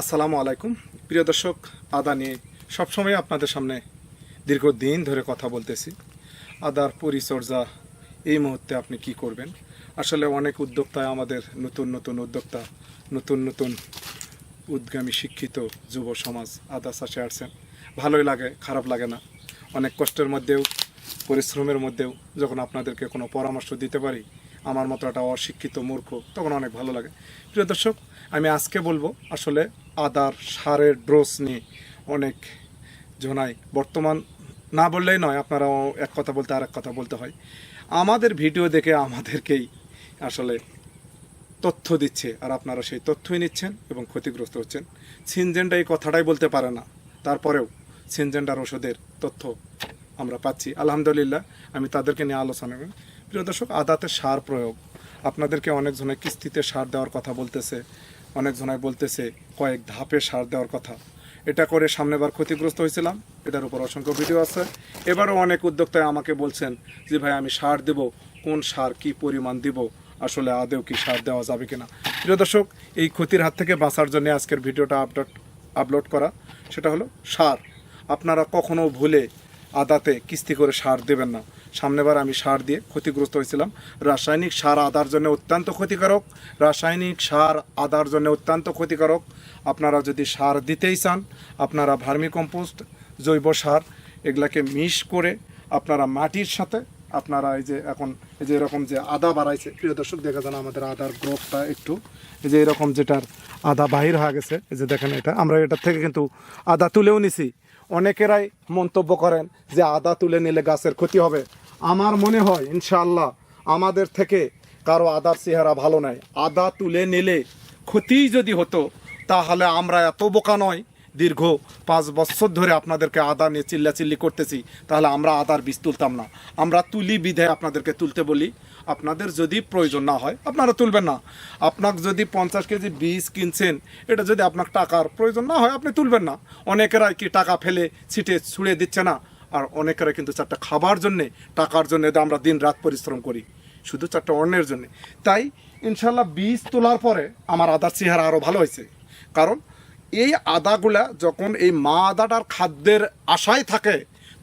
আসসালামু আলাইকুম। প্রিয় দর্শক, আদা নিয়ে সবসময় আপনাদের সামনে দীর্ঘদিন ধরে কথা বলতেছি। আদার পরিচর্যা, এই মুহূর্তে আপনি কি করবেন? আসলে অনেক উদ্যোক্তায় আমাদের নতুন নতুন উদ্যোক্তা, নতুন নতুন উদ্গামী শিক্ষিত যুব সমাজ আদা চাষে আসছেন। ভালোই লাগে, খারাপ লাগে না। অনেক কষ্টের মধ্যেও, পরিশ্রমের মধ্যেও যখন আপনাদেরকে কোনো পরামর্শ দিতে পারি আমার মতো একটা অশিক্ষিত মূর্খ, তখন অনেক ভালো লাগে। প্রিয় দর্শক, আমি আজকে বলব আসলে আদার সারের ড্রোস নিয়ে অনেক জনাই। বর্তমান না বললেই নয়, আপনারাও এক কথা বলতে আর এক কথা বলতে হয়। আমাদের ভিডিও দেখে আমাদেরকেই আসলে তথ্য দিচ্ছে, আর আপনারা সেই তথ্যই নিচ্ছেন এবং ক্ষতিগ্রস্ত হচ্ছেন। সিনজেন্ডা এই কথাটাই বলতে পারে না। তারপরেও সিনজেন্ডার ওষুধের তথ্য আমরা পাচ্ছি। আলহামদুলিল্লাহ, আমি তাদেরকে নিয়ে আলোচনা করি। প্রিয় দর্শক, আদাতে সার প্রয়োগ। আপনাদেরকে অনেকজনে কিস্তিতে সার দেওয়ার কথা বলতেছে অনেকজনায় বলতেছে, কয়েক ধাপে সার দেওয়ার কথা। এটা করে সামনেবার ক্ষতিগ্রস্ত হয়েছিলাম, এটার উপর অসংখ্য ভিডিও আছে। এবারও অনেক উদ্যোক্তায় আমাকে বলছেন যে, ভাই, আমি সার দেব, কোন সার কি পরিমাণ দিব, আসলে আদেও কি সার দেওয়া যাবে কিনা? প্রিয় দর্শক, এই ক্ষতির হাত থেকে বাঁচার জন্য আজকের ভিডিওটা আপলোড আপলোড করা, সেটা হলো সার। আপনারা কখনো ভুলে আদাতে কিস্তি করে সার দেবেন না। সামনেবার আমি সার দিয়ে ক্ষতিগ্রস্ত হয়েছিলাম। রাসায়নিক সার আদার জন্য অত্যন্ত ক্ষতিকারক। রাসায়নিক সার আদার জন্য অত্যন্ত ক্ষতিকারক। আপনারা যদি সার দিতেই চান, আপনারা ভার্মি কম্পোস্ট জৈব সার এগুলাকে মিশ করে আপনারা মাটির সাথে আপনারা এই যে এখন, এই যে এরকম যে আদা বাড়াইছে, প্রিয় দর্শক, দেখা যান আমাদের আদার গ্রোথটা একটু, এই যে এরকম যেটার আদা বাহির হয়ে গেছে, এই যে দেখেন এটা, আমরা এটার থেকে কিন্তু আদা তুলেও নিছি। অনেকেরাই মন্তব্য করেন যে আদা তুলে নিলে গাছের ক্ষতি হবে। আমার মনে হয়, ইনশাআল্লাহ, আমাদের থেকে কারও আদার চেহারা ভালো নয় আদা তুলে নিলে ক্ষতি যদি হতো, তাহলে আমরা এত বোকা নয় দীর্ঘ পাঁচ বছর ধরে আপনাদেরকে আদা নিয়ে চিল্লাচিল্লি করতেছি, তাহলে আমরা আদার বীজ তুলতাম না। আমরা তুলি বিধে আপনাদেরকে তুলতে বলি, আপনাদের যদি প্রয়োজন না হয়, আপনারা তুলবেন না। আপনার যদি পঞ্চাশ কেজি বীজ কিনছেন, এটা যদি আপনার টাকার প্রয়োজন না হয়, আপনি তুলবেন না। অনেকেরাই কি টাকা ফেলে ছিটে ছুঁড়ে দিচ্ছে না? আর অনেকেরা কিন্তু চারটা খাবার জন্যে, টাকার জন্য আমরা দিন রাত পরিশ্রম করি, শুধু চারটা অন্যের জন্য। তাই ইনশাল্লাহ বীজ তোলার পরে আমার আদার চেহারা আরও ভালো হয়েছে। কারণ এই আদাগুলা যখন এই মা আদাটার খাদ্যের আশায় থাকে,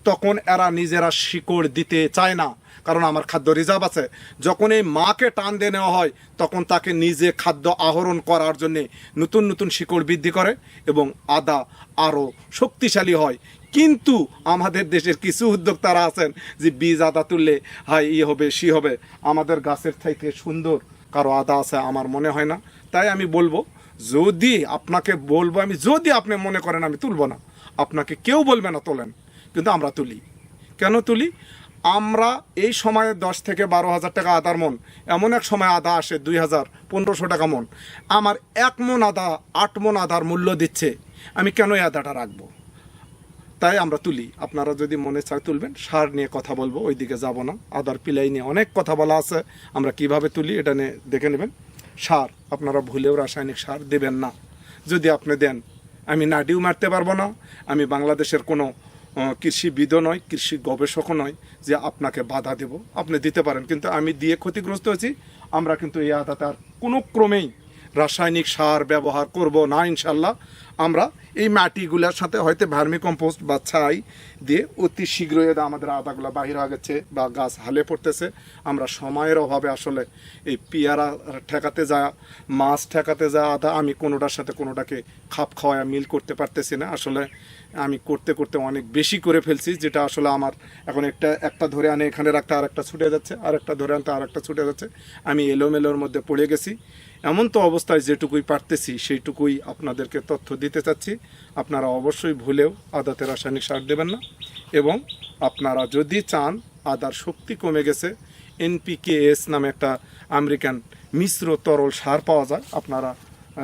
তখন এরা নিজেরা শিকড় দিতে চায় না। কারণ আমার খাদ্য রিজার্ভ আছে। যখন এই মাকে টান দিয়ে নেওয়া হয়, তখন তাকে নিজে খাদ্য আহরণ করার জন্যে নতুন নতুন শিকড় বৃদ্ধি করে এবং আদা আরও শক্তিশালী হয়। কিন্তু আমাদের দেশের কিছু উদ্যোক্তারা আছেন যে বীজ আদা তুললে হাই ই হবে, সি হবে। আমাদের গাছের থেকে সুন্দর কারও আদা আছে, আমার মনে হয় না। তাই আমি বলব যদি আপনাকে বলব, আমি যদি আপনি মনে করেন আমি তুলব না, আপনাকে কেউ বলবে না তোলেন, কিন্তু আমরা তুলি। কেন তুলি? আমরা এই সময়ে দশ থেকে বারো হাজার টাকা আদার মন, এমন এক সময় আদা আসে দুই হাজার পনেরোশো টাকা মন। আমার এক মন আদা, আট মন আদার মূল্য দিচ্ছে, আমি কেন এই আদাটা রাখব? তাই আমরা তুলি। আপনারা যদি মনে চায় তুলবেন, সার নিয়ে কথা বলব, ওইদিকে যাব না। আদার পিলাই নিয়ে অনেক কথা বলা আছে, আমরা কীভাবে তুলি এটা নিয়ে দেখে নেবেন। সার, আপনারা ভুলেও রাসায়নিক সার দেবেন না। যদি আপনি দেন, আমি নাডিও মারতে পারব না। আমি বাংলাদেশের কোনো কৃষিবিদও নয়, কৃষি গবেষকও নয় যে আপনাকে বাধা দেব। আপনি দিতে পারেন, কিন্তু আমি দিয়ে ক্ষতিগ্রস্ত হয়েছি। আমরা কিন্তু এই আদাতে আর কোনো ক্রমেই রাসায়নিক সার ব্যবহার করব না, ইনশাল্লাহ। আমরা এই মাটিগুলোর সাথে হয়তো ভার্মি কম্পোস্ট বা ছাই দিয়ে অতি শীঘ্রই আমাদের আদাগুলো বাহির হয়ে গেছে বা গাছ হালে পড়তেছে। আমরা সময়ের অভাবে আসলে এই পেয়ারা ঠেকাতে যা, মাছ ঠেকাতে যা আদা আমি কোনোটার সাথে কোনোটাকে খাপ খাওয়ায় মিল করতে পারতেছি না। আসলে আমি করতে করতে অনেক বেশি করে ফেলছি, যেটা আসলে আমার এখন একটা একটা ধরে আনে এখানে রাখতে আর একটা ছুটে যাচ্ছে আর একটা ধরে আনতে আর একটা ছুটে যাচ্ছে। আমি এলোমেলোর মধ্যে পড়ে গেছি। এমন তো অবস্থায় যেটুকুই পারতেছি, সেইটুকুই আপনাদেরকে তথ্য দিতে চাচ্ছি, আপনারা অবশ্যই ভুলেও আদাতে রাসায়নিক সার দেবেন না এবং আপনারা যদি চান আদার শক্তি কমে গেছে এনপিকেএস নামে একটা আমেরিকান মিশ্র তরল সার পাওয়া যায়, আপনারা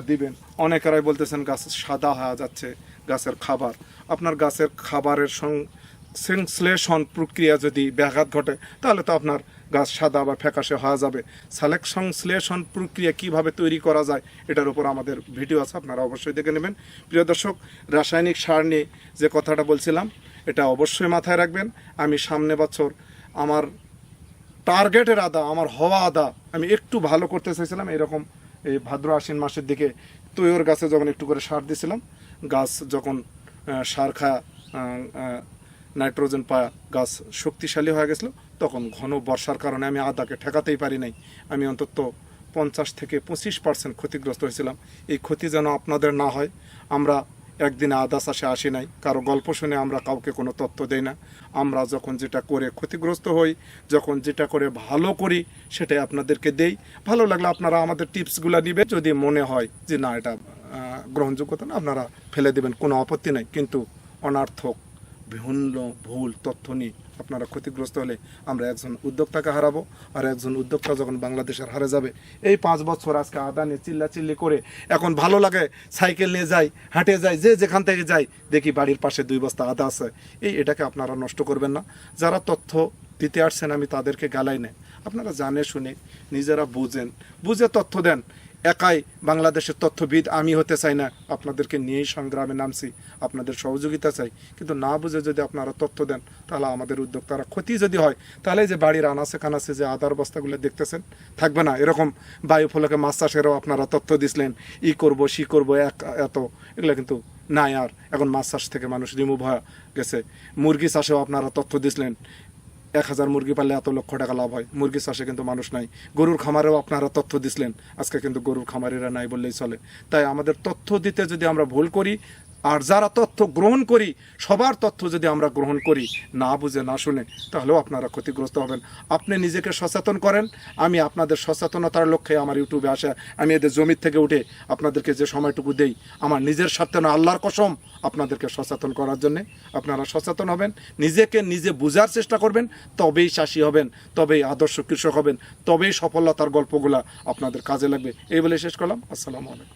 দিবেন। অনেকেরাই বলতেছেন গাছ সাদা হয়ে যাচ্ছে, গাছের খাবার। আপনার গাছের খাবারের সংশ্লেষণ প্রক্রিয়া যদি ব্যাঘাত ঘটে, তাহলে তো আপনার গাছ সাদা বা ফ্যাকাশে হওয়া যাবে। সালেক সংশ্লেষণ প্রক্রিয়া কীভাবে তৈরি করা যায়, এটার উপর আমাদের ভিডিও আছে, আপনারা অবশ্যই দেখে নেবেন। প্রিয় দর্শক, রাসায়নিক সার নিয়ে যে কথাটা বলছিলাম, এটা অবশ্যই মাথায় রাখবেন। আমি সামনে বছর আমার টার্গেটের আদা, আমার হওয়া আদা, আমি একটু ভালো করতে চাইছিলাম, এরকম এই ভাদ্র আশ্বিন মাসের দিকে তৈর গাছে যখন একটু করে সার দিয়েছিলাম গাছ যখন সার খায় নাইট্রোজেন পায় গাছ শক্তিশালী হয়ে গেছিল তখন ঘন বর্ষার কারণে আমি আদাকে ঠেকাতেই পারি নাই। আমি অন্তত পঞ্চাশ থেকে পঁচিশ পার্সেন্ট ক্ষতিগ্রস্ত হয়েছিলাম। এই ক্ষতি যেন আপনাদের না হয়, আমরা একদিনে আদা চাষে আসি নাই। কারও গল্প শুনে আমরা কাউকে কোনো তথ্য দেই না। আমরা যখন যেটা করে ক্ষতিগ্রস্ত হই, যখন যেটা করে ভালো করি, সেটাই আপনাদেরকে দেই। ভালো লাগলে আপনারা আমাদের টিপসগুলো নিবে যদি মনে হয় যে না, এটা গ্রহণযোগ্যতা না, আপনারা ফেলে দেবেন, কোনো আপত্তি নাই। কিন্তু অনার্থক বিভিন্ন ভুল, তথ্য নিয়ে আপনারা ক্ষতিগ্রস্ত হলে আমরা একজন উদ্যোক্তাকে হারাবো আর একজন উদ্যোক্তা যখন বাংলাদেশের হারে যাবে, এই পাঁচ বছর আজকে আদা নিয়ে চিল্লা চিল্লি করে এখন ভালো লাগে, সাইকেল নিয়ে যাই, হাঁটে যাই, যে যেখান থেকে যাই, দেখি বাড়ির পাশে দুই বস্তা আদা আছে। এই এটাকে আপনারা নষ্ট করবেন না। যারা তথ্য দিতে আসছেন, আমি তাদেরকে গালাই নেই। আপনারা জানে শুনে নিজেরা বুঝেন, বুঝে তথ্য দেন। একাই বাংলাদেশের তথ্যবিদ, আমি হতে চাই না। আপনাদেরকে নিয়েই সংগ্রামে নামছি। আপনাদের সহযোগিতা চাই। কিন্তু না বুঝে যদি আপনারা তথ্য দেন, তাহলে আমাদের উদ্যোক্তারা ক্ষতি যদি হয়, তাহলে যে বাড়ির আনাসে কানাসে যে আদার বস্তাগুলো দেখতেছেন, থাকবে না। এরকম বায়ু ফলকে মাছ চাষেরও আপনারা তথ্য দিছিলেন, ই করব, সি করব, এক, এত। এগুলো কিন্তু নাই আর। এখন মাছ চাষ থেকে মানুষ রিমুভ হয়ে গেছে। মুরগি চাষেও আপনারা তথ্য দিছিলেন। এক হাজার মুরগি পালে এত লক্ষ টাকা লাভ হয়। মুরগি চাষে কিন্তু মানুষ নাই। গরুর খামারেও আপনারা তথ্য দিছিলেন। আজকে কিন্তু গরুর খামারিরা নাই বললেই চলে। তাই আমাদের তথ্য দিতে যদি আমরা ভুল করি আর যারা তথ্য গ্রহণ করি, সবার তথ্য যদি আমরা গ্রহণ করি, না বুঝে, না শুনে, তাহলেও আপনারা ক্ষতিগ্রস্ত হবেন। আপনি নিজেকে সচেতন করেন। আমি আপনাদের সচেতনতার লক্ষ্যে আমার ইউটিউবে আসা। আমি এদের জমির থেকে উঠে আপনাদেরকে যে সময়টুকু দেই, আমার নিজের স্বার্থে না আল্লাহর কসম আপনাদেরকে সচেতন করার জন্যে আপনারা সচেতন হবেন। নিজেকে নিজে বোঝার চেষ্টা করবেন, তবেই চাষি হবেন, তবেই আদর্শ কৃষক হবেন, তবেই সফলতার গল্পগুলা আপনাদের কাজে লাগবে। এই বলে শেষ করলাম। আসসালামু আলাইকুম।